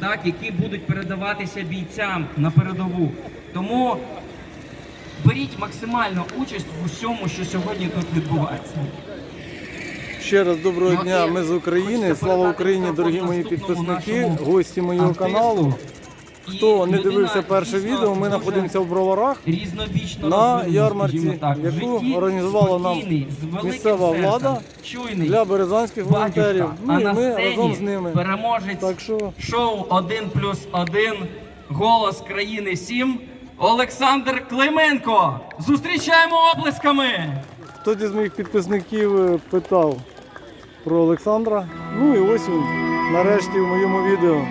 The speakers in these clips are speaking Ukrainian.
так, які будуть передаватися бійцям на передову. Тому беріть максимальну участь в усьому, що сьогодні тут відбувається. Ще раз доброго Ну, дня. Ми з України. Слава Україні, дорогі мої підписники, гості моєго каналу. Хто не дивився перше відео, ми знаходимося в Броварах на ярмарці, яку організувала нам місцева влада для березанських волонтерів. Ну і ми разом з ними. переможець Так що шоу 1 плюс 1 голос країни 7 Олександр Клименко. Зустрічаємо оплесками. хтось із моїх підписників е, питав про Олександра. Ну і ось він нарешті в моєму відео.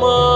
Бачу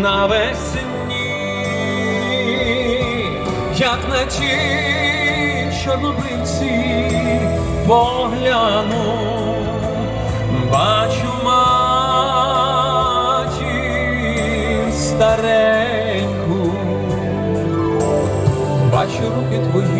навесні як на ті чорнобривці погляну, бачу матір стареньку, бачу руки твої,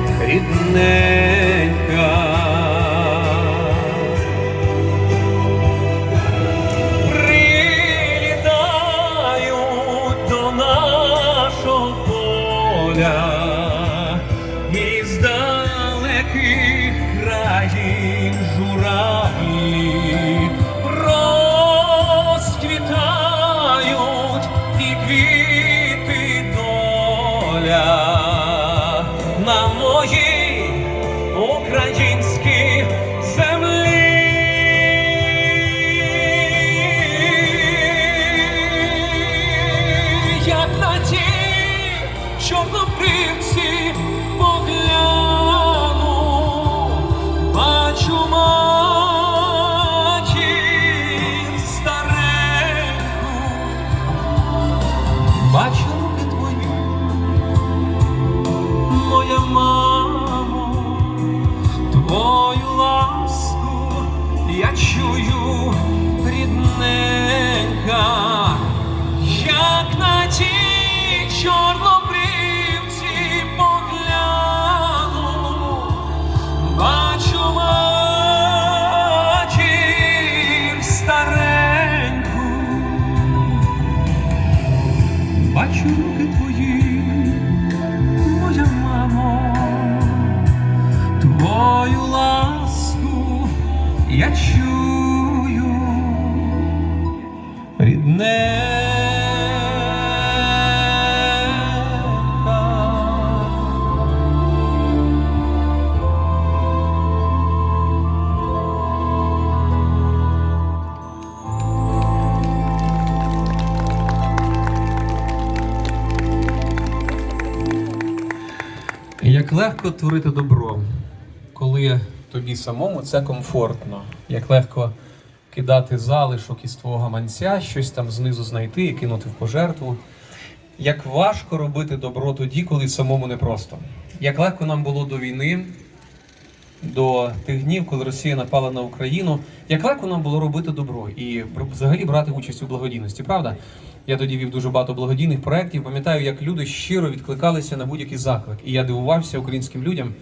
рідненька. Легко творити добро, коли тобі самому це комфортно. Як легко кидати залишок із твого гаманця, щось там знизу знайти і кинути в пожертву. Як важко робити добро тоді, коли самому непросто. Як легко нам було до війни, до тих днів, коли Росія напала на Україну, як легко нам було робити добро і взагалі брати участь у благодійності, правда? Я тоді вів дуже багато благодійних проєктів. Пам'ятаю, як люди щиро відкликалися на будь-який заклик. І я дивувався українським людям.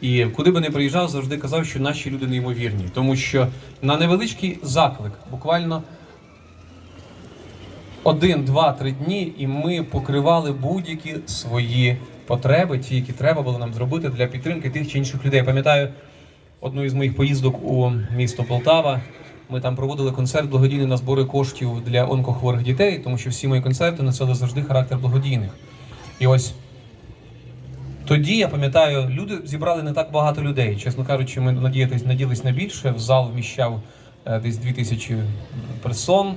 І куди би не приїжджав, завжди казав, що наші люди неймовірні, тому що на невеличкий заклик, буквально один, два, три дні, і ми покривали будь-які свої потреби, ті, які треба було нам зробити для підтримки тих чи інших людей. Пам'ятаю одну із моїх поїздок у місто Полтава. Ми там проводили концерт благодійний на збори коштів для онкохворих дітей, тому що всі мої концерти носили завжди характер благодійних. І ось тоді я пам'ятаю, люди зібрали не так багато людей. Чесно кажучи, ми надіялись, надіялись на більше. В зал вміщав е, десь 2000 персон,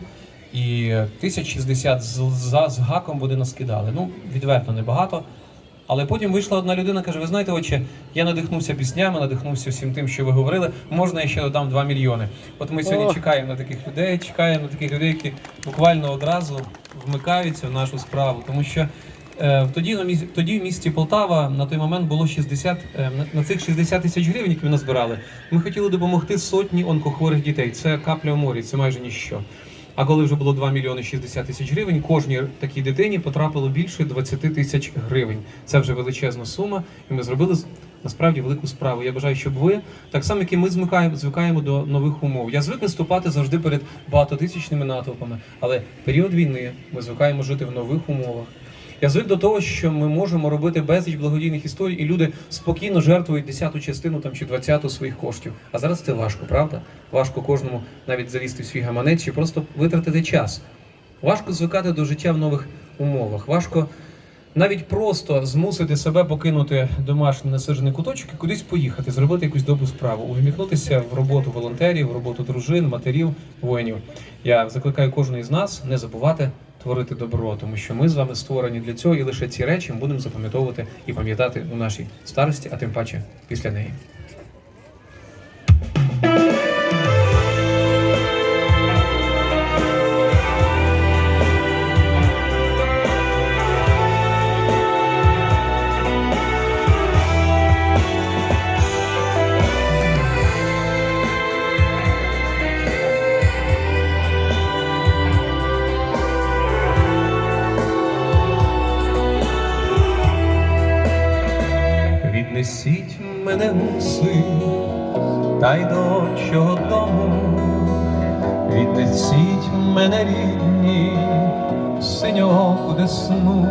і 1060 з, за, з гаком води наскидали. Ну, відверто небагато. Але потім вийшла одна людина, каже: Ви знаєте, отче, я надихнувся піснями, надихнувся всім тим, що ви говорили. Можна я ще додам 2 мільйони. От ми сьогодні О. чекаємо на таких людей, чекаємо на таких людей, які буквально одразу вмикаються в нашу справу, тому що. Е, Тоді, на місці, тоді в місті Полтава на той момент було 60, е, на- на цих 60 тисяч гривень, які ми назбирали, ми хотіли допомогти сотні онкохворих дітей. Це капля в морі, це майже ніщо. А коли вже було 2 мільйони 60 тисяч гривень, кожній такій дитині потрапило більше 20 тисяч гривень. Це вже величезна сума, і ми зробили насправді велику справу. Я бажаю, щоб ви так само, як і ми звикаємо, звикаємо до нових умов. Я звик виступати завжди перед багатотисячними натовпами, але в період війни ми звикаємо жити в нових умовах. Я звик до того, що ми можемо робити безліч благодійних історій, і люди спокійно жертвують десяту частину там чи двадцяту своїх коштів. А зараз це важко, правда? Важко кожному навіть залізти в свій гаманець чи просто витратити час. Важко звикати до життя в нових умовах. Важко навіть просто змусити себе покинути домашній насиджений куточок і кудись поїхати, зробити якусь добру справу, увімкнутися в роботу волонтерів, в роботу дружин, матерів, воїнів. Я закликаю кожного із нас не забувати творити добро, тому що ми з вами створені для цього, і лише ці речі ми будемо запам'ятовувати і пам'ятати у нашій старості, а тим паче після неї. Синьоку десну,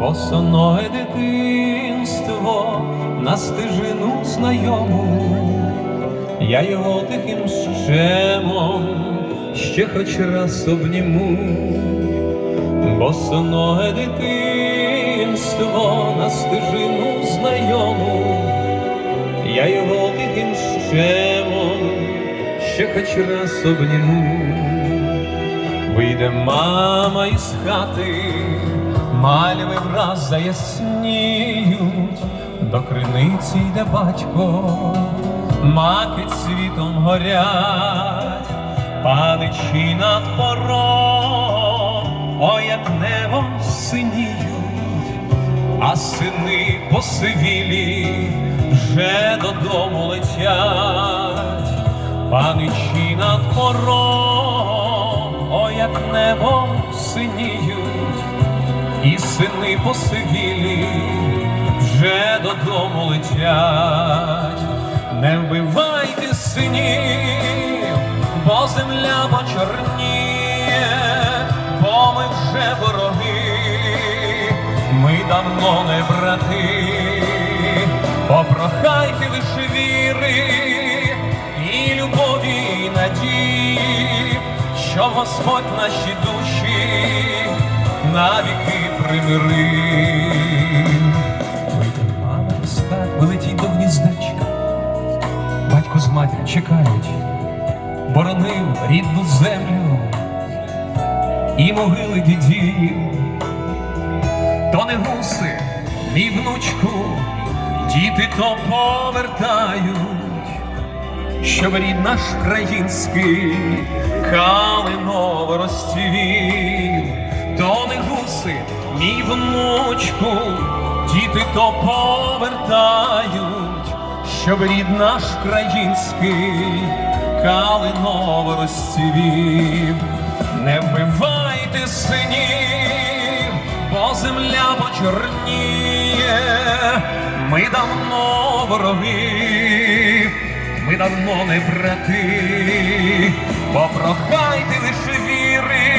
босоноге дитинство на стежину знайому, я його тихим щемом ще хоч раз обніму. Босоноге дитинство на стежину знайому, я його тихим щемом ще хоч раз обніму. Вийде мама із хати, мальви враз заясніють, до криниці йде батько, маки цвітом горять, падичі над пором, ой, як небом синіють, а сини посивілі вже додому летять, паничі над пором, ой, як небом синіють, і сини посивілі вже додому летять. Не вбивайте синів, бо земля почорніє, бо ми вже вороги, ми давно не брати, попрохайте лише Господь наші душі навіки примирив. Ой, мама вилетіть до гніздечка, батько з матір чекають, боронив рідну землю і могили дідів. То не гуси, мій внучку, діти то повертають, щоб рід наш країнський калиново розцвів. То не гуси, мій внучку, діти то повертають, щоб рід наш країнський калиново розцвів. Не вбивайте синів, бо земля почорніє, ми давно вороги, ми давно не брати, попрохайте лише віри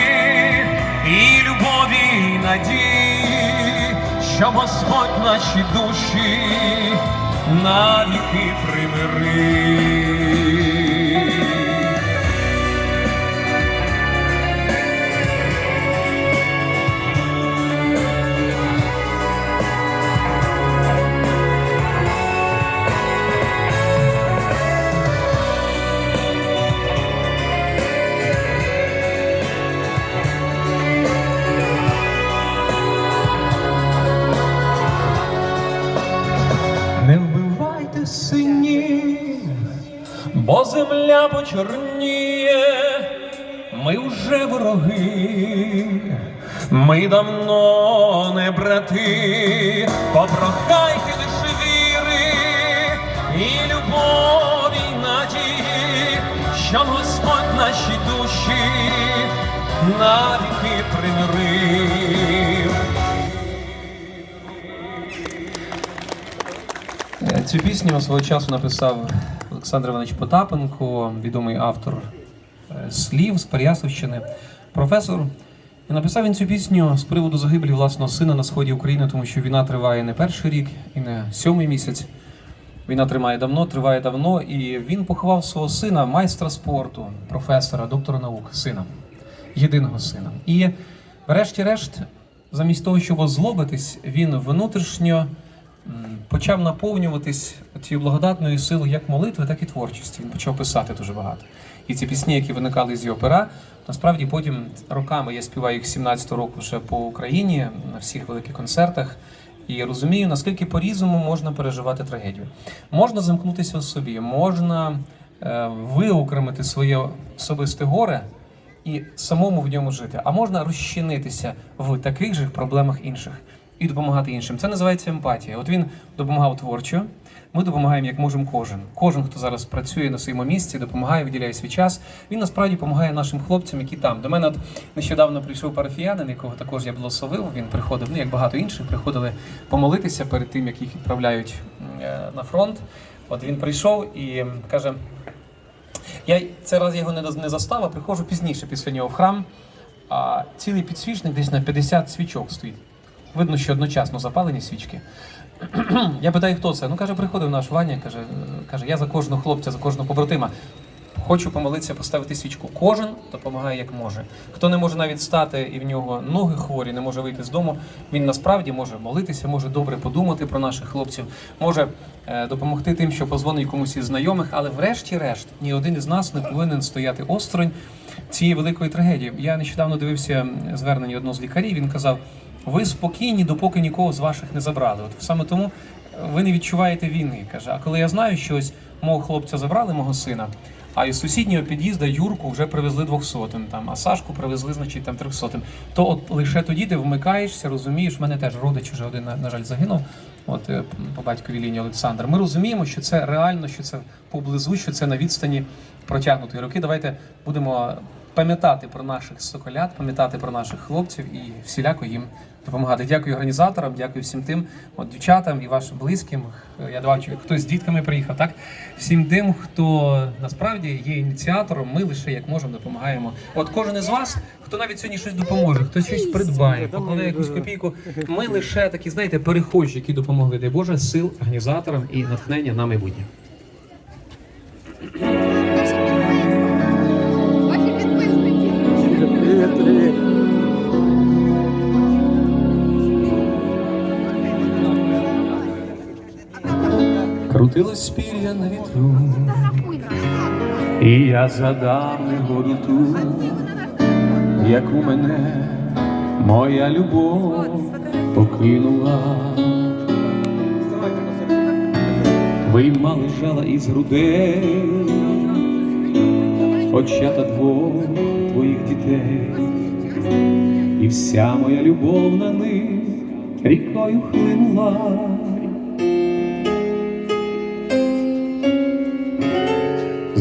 і любові, і надії, що Господь наші душі навіки примирив. Земля почорніє, ми вже вороги, ми давно не брати, попрохайте лише віри і любові, і надії, що Господь наші душі навіки примирив. Цю пісню свого часу написав Олександр Іванович Потапенко, відомий автор е, слів з Переяславщини, професор. І написав він цю пісню з приводу загибелі власного сина на сході України, тому що війна триває не перший рік і не сьомий місяць. Війна тримає давно, триває давно, і він поховав свого сина, майстра спорту, професора, доктора наук, сина, єдиного сина. І, врешті-решт, замість того, щоб озлобитись, він внутрішньо почав наповнюватись цією благодатною силою як молитви, так і творчості. Він почав писати дуже багато. І ці пісні, які виникали з його пера, насправді потім роками я співаю їх з 17 року вже по Україні на всіх великих концертах. І розумію, наскільки по-різному можна переживати трагедію. Можна замкнутися в собі, можна е, виокремити своє особисте горе і самому в ньому жити, а можна розчинитися в таких же проблемах інших і допомагати іншим. Це називається емпатія. От він допомагав творчо. Ми допомагаємо як можемо кожен. Кожен, хто зараз працює на своєму місці, допомагає, виділяє свій час. Він насправді допомагає нашим хлопцям, які там. До мене от нещодавно прийшов парафіянин, якого також я благословив. Він приходив, ну як багато інших, приходили помолитися перед тим, як їх відправляють е, на фронт. От він прийшов і каже: я цей раз його не, застав, а приходжу пізніше після нього в храм. А цілий підсвічник десь на 50 свічок стоїть. Видно, що одночасно запалені свічки. Я питаю, хто це? Ну каже, приходив наш Ваня, каже, каже, я за кожного хлопця, за кожного побратима. Хочу помолитися, поставити свічку. Кожен допомагає як може. Хто не може навіть стати і в нього ноги хворі, не може вийти з дому. Він насправді може молитися, може добре подумати про наших хлопців, може е, допомогти тим, що позвонить комусь із знайомих, але врешті-решт ні один із нас не повинен стояти осторонь цієї великої трагедії. Я нещодавно дивився звернення одного з лікарів. Він казав: ви спокійні, допоки нікого з ваших не забрали. От саме тому е, ви не відчуваєте війни. каже. А коли я знаю, що ось мого хлопця забрали, мого сина. А із сусіднього під'їзду Юрку вже привезли 200 там, а Сашку привезли, значить, там 300 То от лише тоді ти вмикаєшся, розумієш, в мене теж родич вже один, на, жаль, загинув. От е, по батьковій лінії Олександр. Ми розуміємо, що це реально, що це поблизу, що це на відстані протягнутої руки. Давайте будемо пам'ятати про наших соколят, пам'ятати про наших хлопців і всіляко їм допомагати. Дякую організаторам, дякую всім тим, от дівчатам і вашим близьким. Я бачу, хтось з дітками приїхав, так? Всім тим, хто насправді є ініціатором, ми лише як можемо допомагаємо. От кожен із вас, хто навіть сьогодні щось допоможе, хто щось придбає, покладе якусь копійку. Ми лише такі, знаєте, перехожі, які допомогли. Дай Боже, сил організаторам і натхнення на майбутнє. Ваші підписники. Крутилось пір'я на вітру, і я згадав негоду ту, як у мене моя любов покинула. Виймали жала із грудей, очата двох твоїх дітей, і вся моя любов на них рікою хлинула.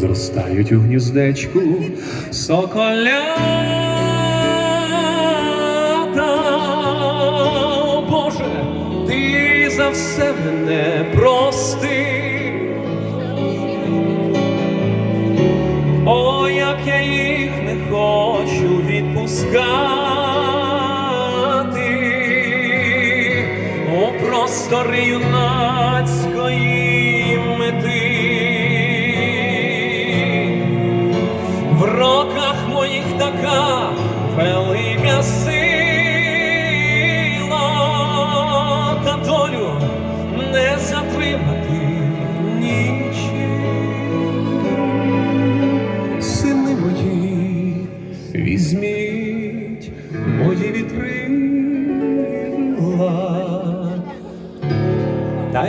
Зростають у гніздечку соколята. О, Боже, ти за все мене прости. О, як я їх не хочу відпускати. О, простори юнацької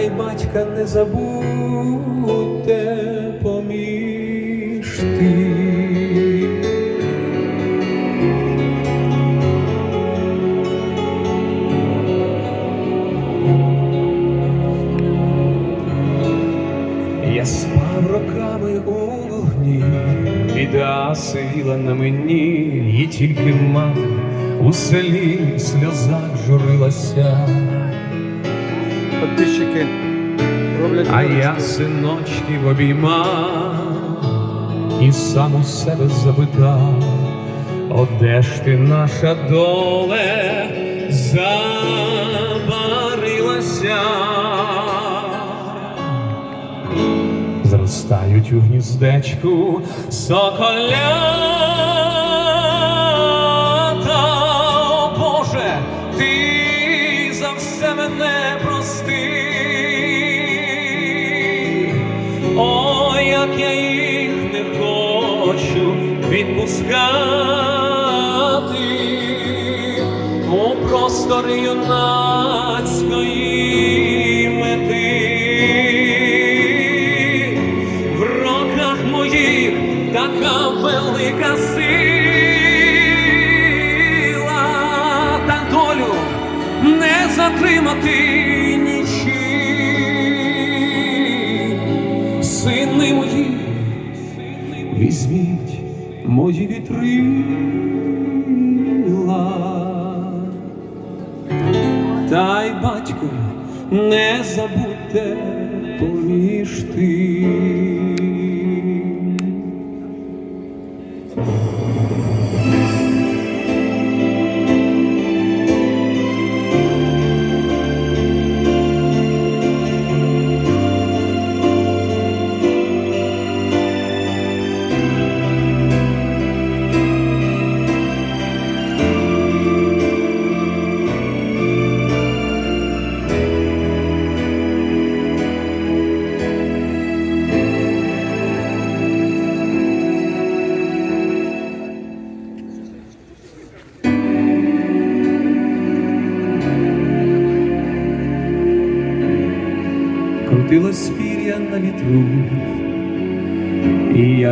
й батька не забудьте поміж тим. Я спав роками у вогні, біда сивіла на мені, і тільки мати у селі в сльозах журилася. Підписчики роблять А виручки. я синочків обіймав і сам у себе запитав, О, де ж ти наша доле забарилася? Зростають у гніздечку соколята. У простори юнацької мети. В роках моїх така велика сила,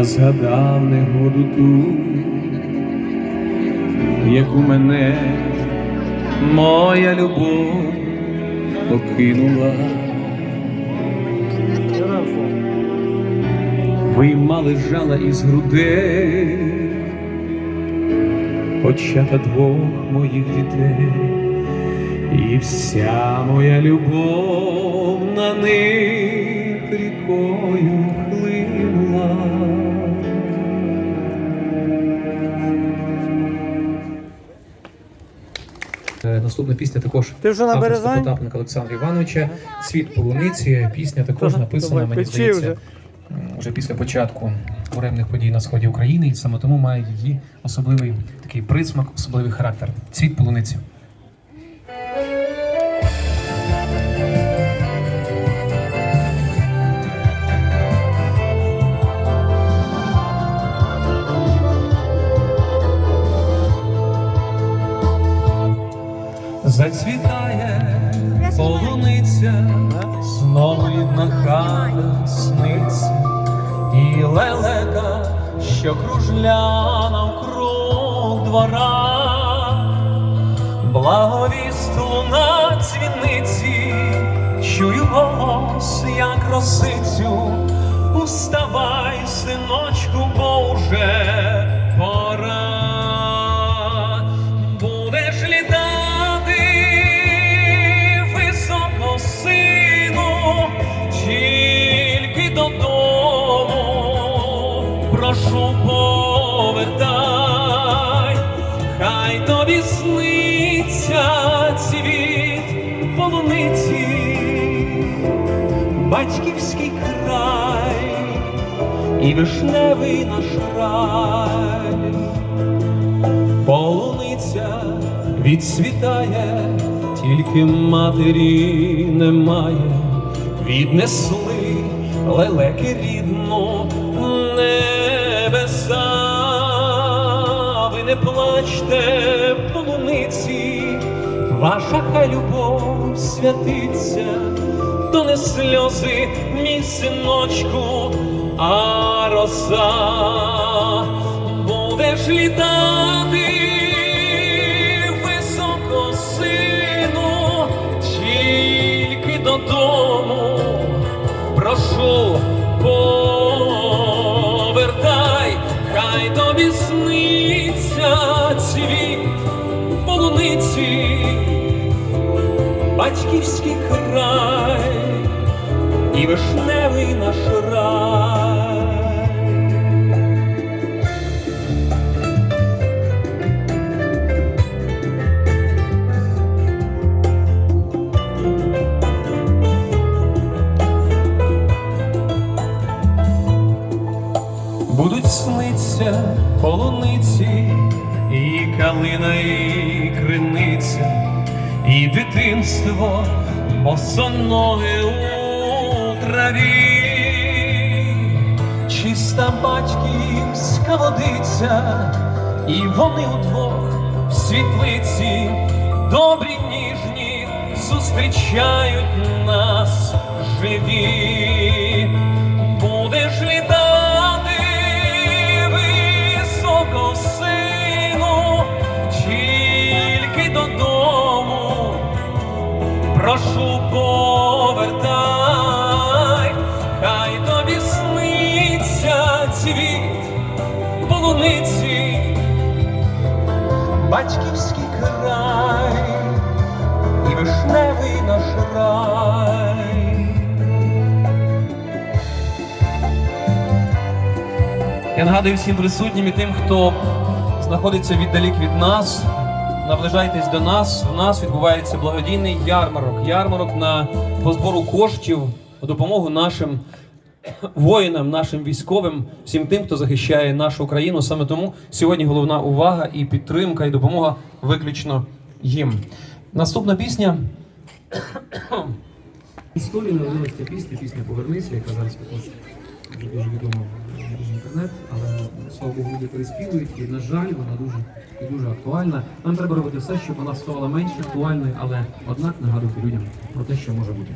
я згадав негоду ту, як у мене моя любов покинула. Виймали жала із грудей, очата двох моїх дітей, і вся моя любов на них рікою Наступна пісня також Ти вже на Березань? Потапенка Олександра Івановича. Світ полуниці. Пісня також написана, мені здається, вже. вже після початку буремних подій на сході України, і саме тому має її особливий такий присмак, особливий характер. Цвіт полуниці. Зацвітає полуниця, знову рідна хата сниться, і лелека, що кружля навкруг двора, благовісту на дзвіниці, чую голос, як росицю. Уставай, синочку, бо батьківський край і вишневий наш рай. Полуниця відцвітає, тільки матері немає, віднесли лелеки рідну небеса. Ви не плачте, полуниці, ваша хай любов святиться, то не сльози, мій синочку, а роса. Будеш літати високо, сину, тільки додому. Прошу, батьківський край і вишневий наш рай. Будуть сниться полуниці, і калина, і криниця, і дитинство босоноге у траві, чиста батьківська водиця, і вони удвох в світлиці, добрі ніжні зустрічають нас живі. Батьківський край і вишневий наш рай. Я нагадую всім присутнім і тим, хто знаходиться віддалік від нас. Наближайтесь до нас. У нас відбувається благодійний ярмарок. Ярмарок на по збору коштів у допомогу нашим воїнам, нашим військовим, всім тим, хто захищає нашу країну. Саме тому сьогодні головна увага і підтримка, і допомога виключно їм. Наступна пісня. Історії народилася ця пісня, пісня Повернися, яка зараз також дуже відома через інтернет, але слава Богу, люди переспівують, і на жаль, вона дуже і дуже актуальна. Нам треба робити все, щоб вона ставала менш актуальною, але однак нагадувати людям про те, що може бути.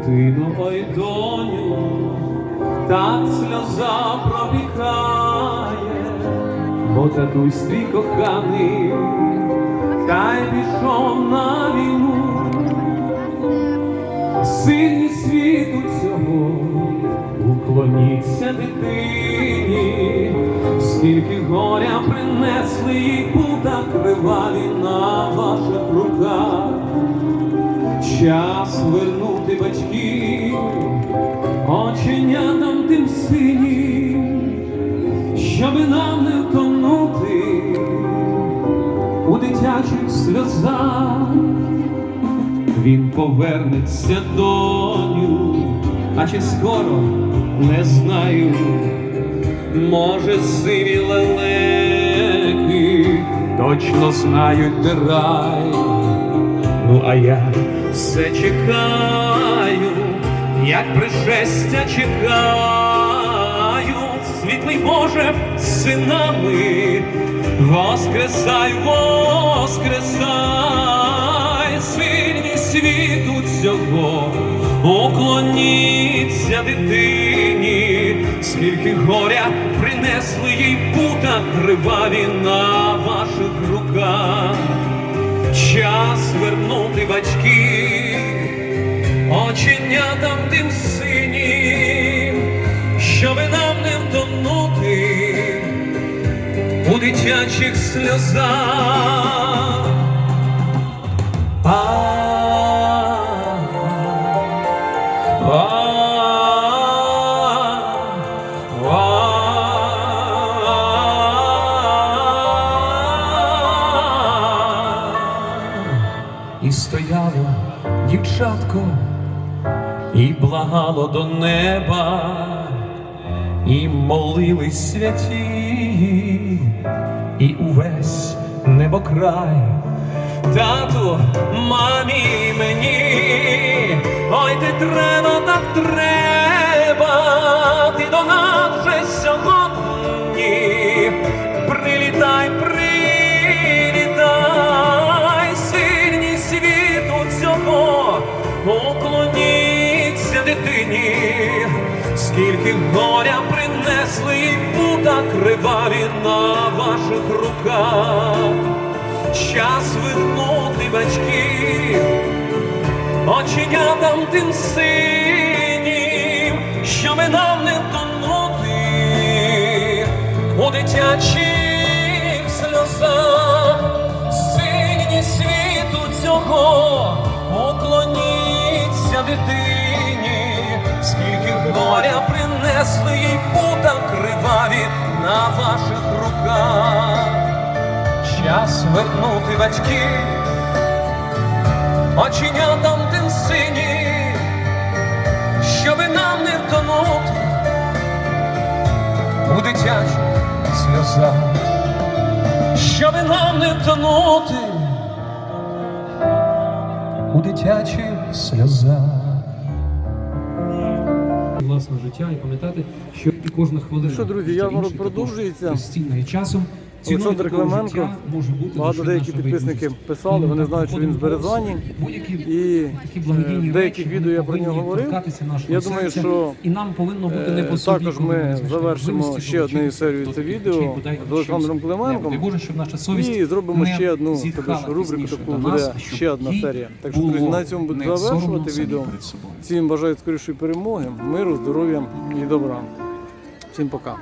Ой, дитино, ой, доню, так сльоза пробігає, бо татусь твій коханий, та й пішов на війну. Сильні світу цього, уклоніться дитині, скільки горя принесли їй пута криваві на ваших руках. Час вернути тим синім, нам не втонути у дитячих сльоза, він повернеться доню, а чи скоро не знаю, може сиві лелеки точно знають де. Ну а я все чекаю, як пришестя чекаю, світлий Боже, з синами, воскресай, воскресай, сильні світу цього, уклоніться дитині, скільки горя принесли їй пута криваві на ваших руках. Час вернути батьки, оченятам тим дитячих сльозах. І стояло дівчатко, і благало до неба, і молились святі, і увесь небокрай. Тату, мамі, мені, ой, ти треба, так треба, ти до нас вже сьогодні. Прилітай, прилітай, сильні світу цього, уклоніться дитині, скільки горя принесли криваві на ваших руках. Час вернути батьків, оченятам тим синім, щоби нам не втонути у дитячих сльозах, сині світу цього, уклоніться дитині, скільки горя принесли їй пута криваві на ваших руках. Час вернути батьків, оченятам тим сині, щоби нам не втонути. У дитячих сльозах, щоби нам не втонути. У дитячих сльозах. Власне життя і пам'ятати, що і кожна хвилина. Ну що, друзі, життя ярмарок інших продовжується. Постійно і часом. Олександр Клименко. Багато деякі підписники писали, вони знають, що він з Березані. І благодійні е, в деяких відео я про нього говорив. Я думаю, що Е. Також ми завершимо ще долучитися серією це відео з Олександром Клименком. І зробимо ще одну також рубрику, таку буде ще одна серія. Так що, друзі, на цьому буду завершувати відео. Всім бажаю скорішої перемоги, миру, здоров'я і добра. Всім пока.